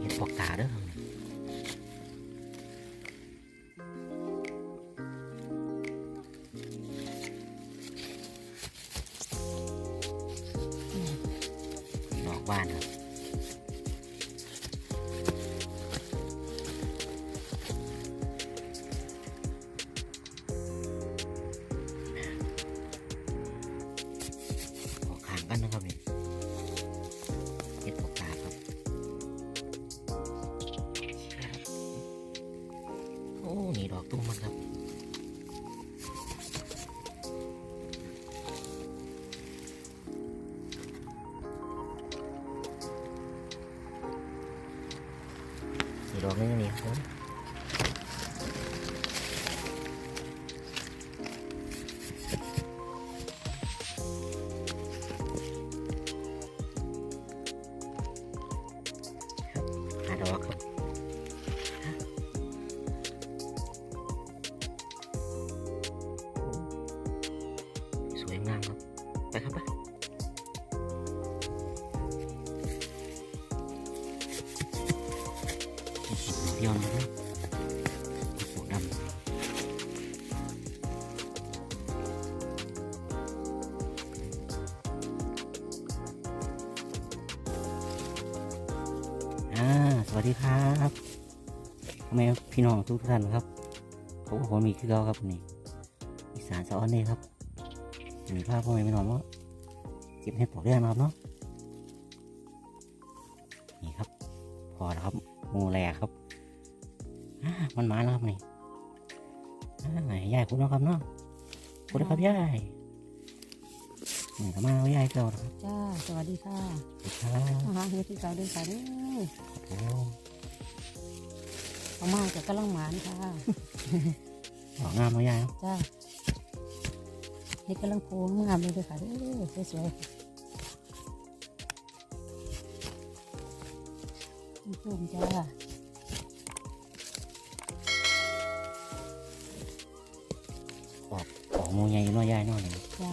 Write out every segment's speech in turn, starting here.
เห็ดปอกตาเด้อดอกบ้านครับ นี่ดอกนึง สวัสดีครับแม่พี่น้องทุกท่านครับผมผมมีคือเราครับนี่อีสานสะออนนี่ครับมีภาพพ่อแม่พี่น้องว่าเก็บเห็ดปอกได้นะครับเนาะนี่ครับ พอแล้วครับหมูแหลกครับมันมาแล้วครับนี่ไหนยายคุณเนาะครับเนาะคุณนะครับยาย นี่ก็มาเอายายเก่านะครับจ้า สวัสดีค่ะสวัสดีครับมาหาเฮ็ดที่เก่าเด้วยค่ะเด้อโอ้เอามาจากกำลังหมานค่ะดอกงามเนาะยายเนาะจ้าเฮ็ดกำลังโพงงามเลยเด้อค่ะเด้อสวยๆจุ่มๆจ้าออกออกหมูใหญ่เนาะยายเนาะนี่จ้า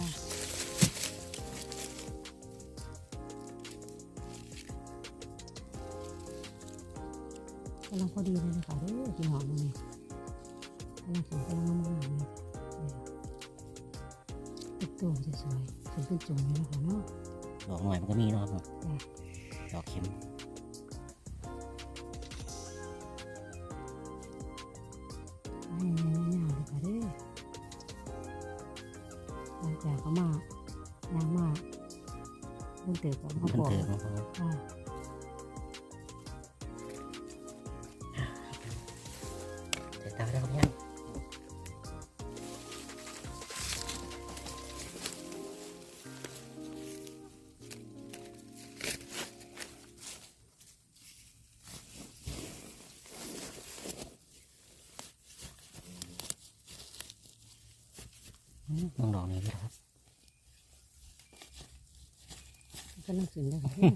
ำลังพอดีเลยนะคะเด้อกินหอมมันนี่กำลังสวยกำลังงามๆเลยติดตัวสวยๆเป็นเป็นจุ่มเลยนะคะเนาะดอกหน่อยมันก็มีเนาะครับจ้ะดอกเข็มนี่นี่นี่เลยค่ะเด้อหลังจากเขามานางมาเพิ่งเติบกับมันเขาเพิ่นบอก มลองดอกนี้ดูครับก็นั่งขึ้นเลยค่ะดอ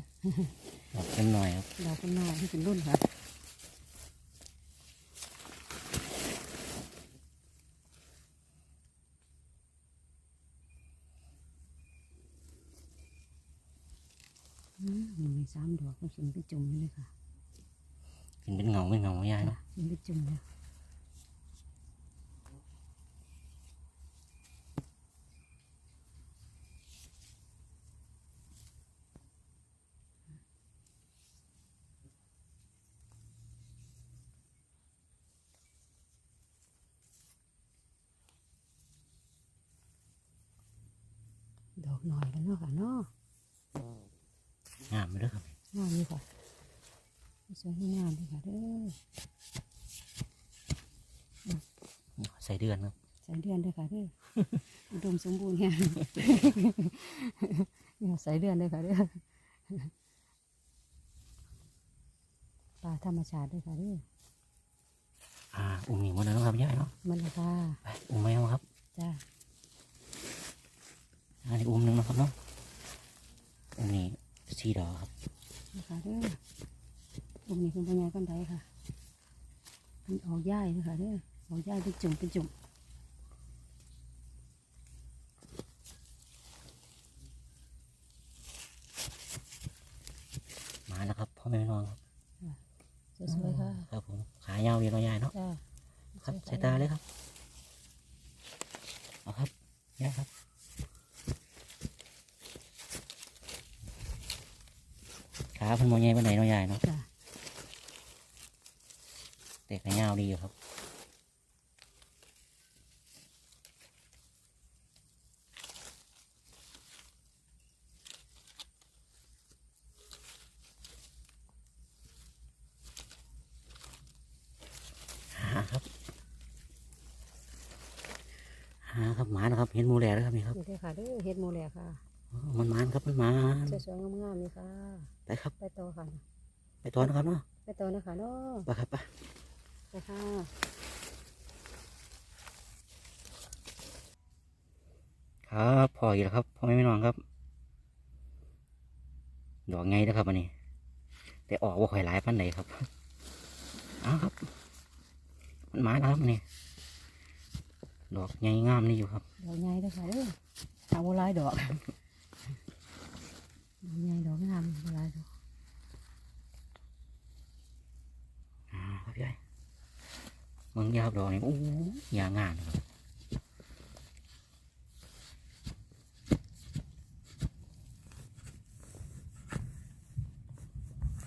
ดอกเต็มหน่อยครับเราเป็นน้อยที่เป็นรุ่นค่ะอืมมีสามดอกก็ขึ้นไปจุ่มเลยค่ะกินเป็นเงาเป็นเงาไม่ยายเนาะขึ้นไปจุ่มเลย ดอกหน่อยกันเนาะค่ะเนาะงามไปด้วยครับงามเลยค่ะสวยงามเลยค่ะเด้อใส่เดือนครับใส่เดือนเลยค่ะเด้ออุดมสมบูรณ์เนี่ยเนี่ยใส่เดือนเลยค่ะเด้อปลาธรรมชาติเลยค่ะเด้ออ่าอุ้มหมีหมดแล้วเนาะครับยายเนาะมันเลยค่ะไปอุ้มแมวครับจ้า อันนี้อุ้มหนึ่งนะครับเนาะอันนี้สีดอกครับนะคะเด้อผมนี้คือปัญญากันไดค่ะมันออกย่ายนะคะเด้อออกย่ายเป็นจุ่มเป็นจุ่ม มาแล้วครับพ่อแม่พี่น้องครับ สวยๆค่ะ ครับผมขายาวดีเนาะยายเนาะ จ้า ครับใส่ตาเลยครับเอาครับยายครับขา เพิ่นมองใหญ่ปานไหนเนาะยายเนาะจ้าแต่ขายาวดีอยู่ครับ หาครับ หาครับหมานะครับ เห็นหมูแหล่แล้วครับนี่ครับ นี่เลยค่ะเด้อเฮ็ดโมแลค่ะอ๋อ มันหมานครับมันหมานสวยๆงามๆนี่ค่ะ ไปครับ ไปต่อค่ะ ไปตอนนะครับเนาะ ไปต่อนะคะเนาะ ไปครับไปไปค่ะครับพออีกแล้วครับพ่อแม่พี่น้องครับ ดอกไงนะครับอันนี้ แต่ออกว่าข่อยหลายปันไหนครับเอาครับ มันหมาแล้วครับอันนี้ดอกไงงามนี่อยู่ครับ ดอกใหญ่เลยค่ะเด้อหาบัวลายดอกดอกใหญ่ดอกงามบัวลายดอก อ่าครับยาย มึงยาวดอกนี่โอ้ยางงามนะครับ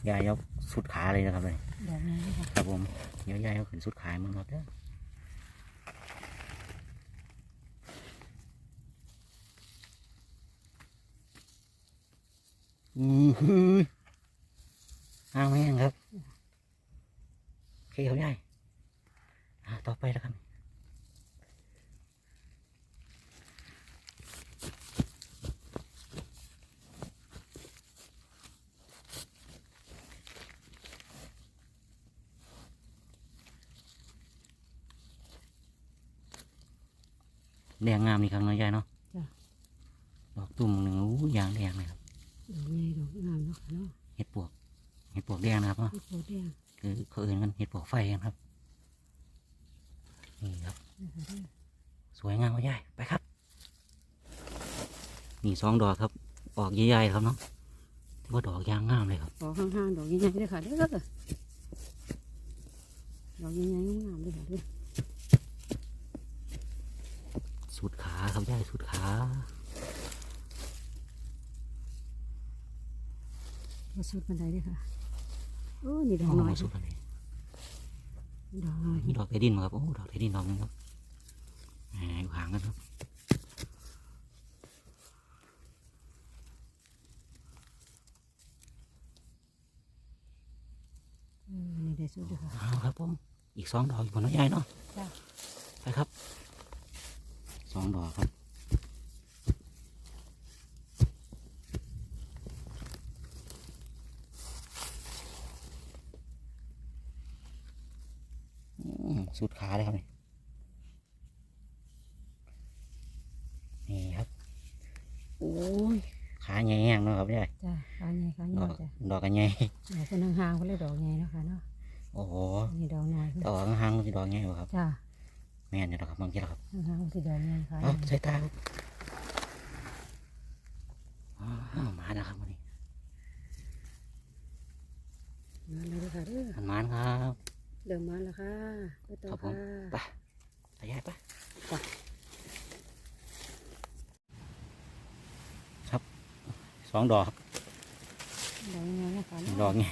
ยายยกสุดขาเลยนะครับเลยดอกใหญ่เลยค่ะครับผมเดี๋ยวยายเอาขึ้นสุดขายมึงครับเด้ออือหืออ้าวแม่งครับโอเคครับยายอ่า ต่อไปแล้วครับแดงงามนี่ครับเน้อยยายเนาะจ้ะดอกตุ่มหนึ่งอู้ยางแดงเลยครับดอกใหญ่ดอกงามเนาะค่ะเนาะเห็ดปวกเห็ดปวกแดงนะครับเนาะที่โพแดงคือเขาเอื่นกันเห็ดปวกไฟกันครับ นี่ครับนะคะเด้อสวยงามว่ายายไปครับ นี่สองดอกครับ ออกใหญ่ๆครับเนาะถือว่าดอกยางงามเลยครับ ดอกห่างๆดอกใหญ่ๆเลยค่ะเด้อดอกใหญ่ๆงามๆเลยค่ะเด้อสุดขาครับยายสุดขามาสุดบันไดเลยค่ะ โอ้นี่ดอกโอ้น้อยสุดเลยด อกน้อยนี่ดอกเทดินครับโอ้ดอกเทดินดอกหนึงครับแหมอยู่ห่างกันครับเออนี่ได้สุดเลยค่ะเอาครับผมอีกสองดอกอยู่บนน้อยใหญ่เนาะจ้ะไปครับสองดอกครับอืม สุดขาเลยครับนี่นี่ครับโอ้ยขาใหญ่แห้งเนาะครับยายจ้าขาใหญ่ขาดใหญ่อกจ้ะดอกกันใหญ่ดอกเป็นห่างๆเขาเลยดอกใหญ่เนาะคะเนาะโอ้โหนี่ดอกน้อยดอกห่างๆมันจะดอกใหญ่บ่ครับจ้าแม่นอยู่ดอกครับบางทีแล้วครับห่างๆคือดอกใหญ่ค่ะเอาใส่ตาครับอ้าวมาแล้วครับวันนี้ มาเลยค่ะเด้อ มันมานครับ เดิมมาแล้วค่ะไปต่อครับผมค่ะไปไปยายไปจ้ะครับสองดอกครับดอกใหญ่นะคะเนาะดอกไง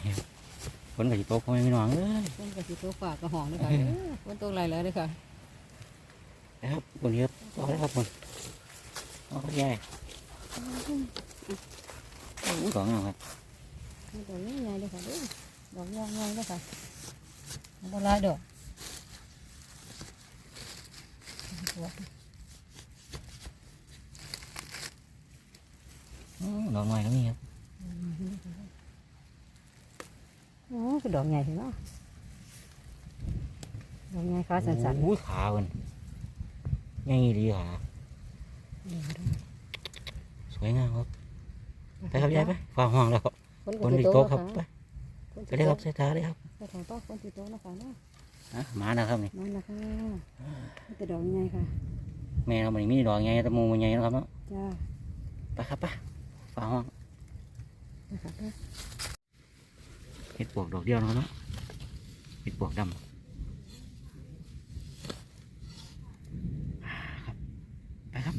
คนกับจิโต๊ะพ่อแม่พี่น้องเอ้ยต้นกระสีตัวฝากกระหองเลยค่ะเด้อต้นตัวอะไรแล้วเลยค่ะนะครับคนนี้ครับต่อแล้วครับคนเอาครับยายโอ้ดอกงามครับดอกใหญ่ๆเลยค่ะเด้อดอกใหญ่ๆเลยค่ะ บัวลายดอกอื้อดอกน้อยก็มีครับโอ้คือดอกใหญ่เนาะดอกใหญ่ขาสั้นโอ้ยขาเพิ่นใหญ่ดีขาๆสวยงามครับไปครับยายไปฟ้าห้องแล้วครับคนคนกระอีสีกโตโต๊ะครับค่ะไปไปเลยครับใส่ตาเลยครับ ใส่ของป้าคนสีโตนะคะเนาะอะมานะครับนี่นั่นนะคะนี่แต่ดอกใหญ่ค่ะแม่เรามันมีดอกไงแต่หมูมันใหญ่นะครับเนาะจ้าไปครับไปฟ้าห้องนะคะเด้อเห็ดปวกดอกเดียวนะครับเนาะเห็ดปวกดำครับไปครับ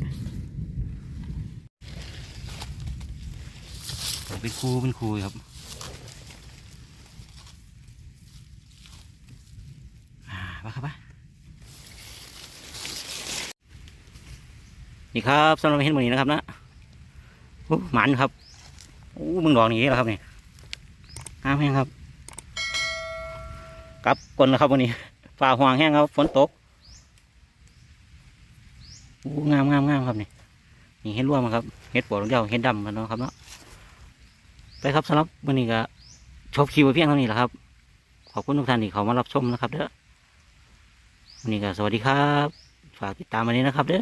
เป็นครูเป็นครูครับ อ่าไปครับไปนี่ครับสำหรับเห็นหมดนี้นะครับนะหมันครับโอ้มึงดอกนี้แล้วครับนี่งามแห้งครับกลับกลนแล้วครับวันนี้ฝ่าห่วงแห้งครับฝนตกโอ้งามงามงามครับนี่นี่เห็ดร่วมครับเห็ดปวดลงเดียวเห็ดดำมันเนาะครับเนาะไปครับสำหรับวันนี้ก็ชบคิวไว้เพียงเท่านี้แหละครับ ขอบคุณทุกท่านที่เขามารับชมนะครับเด้อ วันนี้ก็สวัสดีครับ ฝากติดตามวันนี้นะครับ เด้อ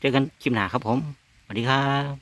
เจอกันคลิปหน้าครับผม สวัสดีครับ